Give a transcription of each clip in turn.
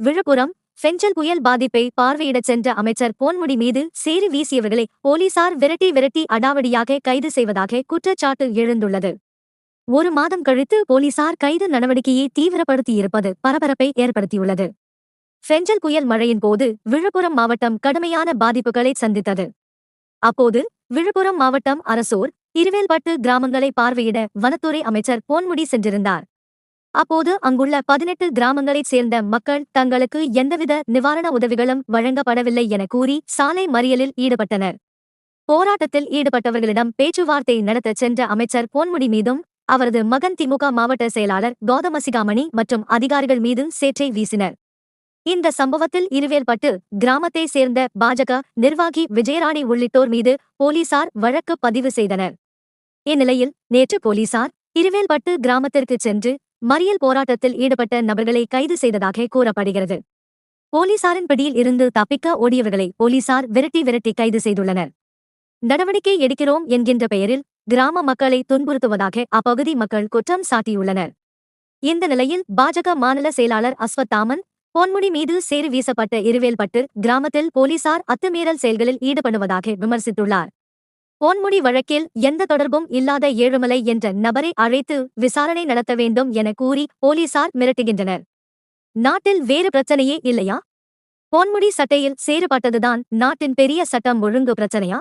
விழுப்புரம் ஃபெஞ்சல் புயல் பாதிப்பை பார்வையிடச் சென்ற அமைச்சர் பொன்முடி மீது சேறு வீசியவர்களை போலீசார் விரட்டி விரட்டி அடாவடியாக கைது செய்வதாக குற்றச்சாட்டு எழுந்துள்ளது. ஒரு மாதம் கழித்து போலீசார் கைது நடவடிக்கையை தீவிரப்படுத்தியிருப்பது பரபரப்பை ஏற்படுத்தியுள்ளது. ஃபெஞ்சல் புயல் மழையின் போது விழுப்புரம் மாவட்டம் கடுமையான பாதிப்புகளை சந்தித்தது. அப்போது விழுப்புரம் மாவட்டம் அரசூர் இருவேல்பட்டு கிராமங்களை பார்வையிட வனத்துறை அமைச்சர் பொன்முடி சென்றிருந்தார். அப்போது அங்குள்ள பதினெட்டு கிராமங்களைச் சேர்ந்த மக்கள் தங்களுக்கு எந்தவித நிவாரண உதவிகளும் வழங்கப்படவில்லை என கூறி சாலை மறியலில் ஈடுபட்டனர். போராட்டத்தில் ஈடுபட்டவர்களிடம் பேச்சுவார்த்தை நடத்தச் சென்ற அமைச்சர் பொன்முடி மீதும் அவரது மகன் திமுக மாவட்ட செயலாளர் கௌதமசிகாமணி மற்றும் அதிகாரிகள் மீது சேற்றை வீசினர். இந்த சம்பவத்தில் இருவேல்பட்டு கிராமத்தை சேர்ந்த பாஜக நிர்வாகி விஜயராணி உள்ளிட்டோர் மீது போலீசார் வழக்கு பதிவு செய்தனர். இந்நிலையில் நேற்று போலீசார் இருவேல்பட்டு கிராமத்திற்கு சென்று மறியல் போராட்டத்தில் ஈடுபட்ட நபர்களை கைது செய்ததாக கூறப்படுகிறது. போலீசாரின் பிடியில் இருந்து தப்பிக்க ஓடியவர்களை போலீசார் விரட்டி விரட்டி கைது செய்துள்ளனர். நடவடிக்கை எடுக்கிறோம் என்கின்ற பெயரில் கிராம மக்களை துன்புறுத்துவதாக அப்பகுதி மக்கள் குற்றம் சாட்டியுள்ளனர். இந்த நிலையில் பாஜக மாநில செயலாளர் அஸ்வத்தாமன் பொன்முடி மீது சேறு வீசப்பட்ட இருவேல்பட்டு கிராமத்தில் போலீசார் அத்துமீறல் செயல்களில் ஈடுபடுவதாக விமர்சித்துள்ளார். பொன்முடி வழக்கில் எந்த தொடர்பும் இல்லாத ஏழுமலை என்ற நபரை அழைத்து விசாரணை நடத்த வேண்டும் என கூறி போலீசார் மிரட்டுகின்றனர். நாட்டில் வேறு பிரச்சனையே இல்லையா? பொன்முடி சட்டையில் சேறுபட்டதுதான் நாட்டின் பெரிய சட்டம் ஒழுங்கு பிரச்சனையா?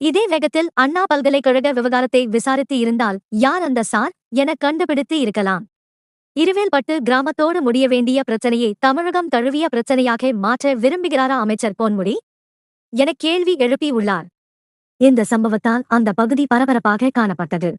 இதே வேகத்தில் அண்ணா பல்கலைக்கழக விவகாரத்தை விசாரித்து இருந்தால் யார் அந்த சார் என கண்டுபிடித்து இருக்கலாம். இருவேல்பட்டு கிராமத்தோடு முடிய வேண்டிய பிரச்சனையை தமிழகம் தழுவிய பிரச்சனையாக மாற்ற விரும்புகிறாரா அமைச்சர் பொன்முடி? என கேள்வி எழுப்பியுள்ளார் இந்த சம்பவத்தால் அந்த பகுதி பரபரப்பாக காணப்பட்டது.